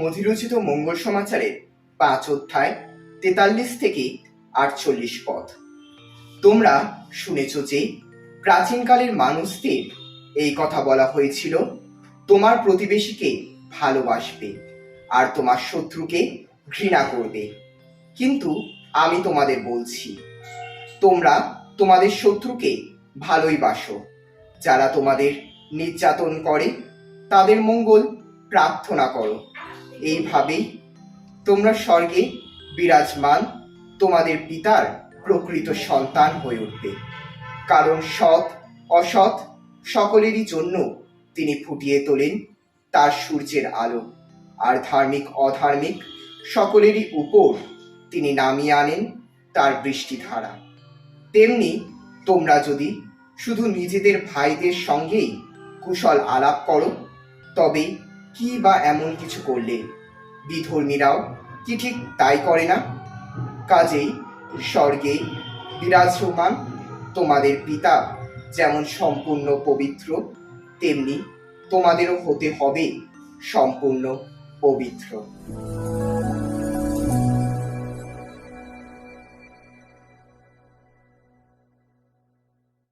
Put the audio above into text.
মধিরচিত মঙ্গল সমাচারের পাঁচ অধ্যায় তেতাল্লিশ থেকে আটচল্লিশ পদ। তোমরা শুনেছ যে প্রাচীনকালের মানুষদের এই কথা বলা হয়েছিল, তোমার প্রতিবেশীকে ভালোবাসবে আর তোমার শত্রুকে ঘৃণা করবে। কিন্তু আমি তোমাদের বলছি, তোমরা তোমাদের শত্রুকে ভালোই বাসো। যারা তোমাদের নির্যাতন করে, তাদের মঙ্গল প্রার্থনা করো। এইভাবেই তোমরা স্বর্গে বিরাজমান তোমাদের পিতার প্রকৃত সন্তান হয়ে উঠবে। কারণ সৎ, অসৎ সকলেরই জন্য তিনি ফুটিয়ে তোলেন তার সূর্যের আলো। আর ধার্মিক, অধার্মিক সকলেরই উপর তিনি নামিয়ে আনেন তার বৃষ্টিধারা। তেমনি তোমরা যদি শুধু নিজেদের ভাইদের সঙ্গেই কুশল আলাপ করো তবে কি বা এমন কিছু করলে বিধর্মীরাও কি ঠিক তাই করে না? কাজেই স্বর্গে বিরাজমান তোমাদের পিতা যেমন সম্পূর্ণ পবিত্র, তেমনি তোমাদেরও হতে হবে সম্পূর্ণ পবিত্র।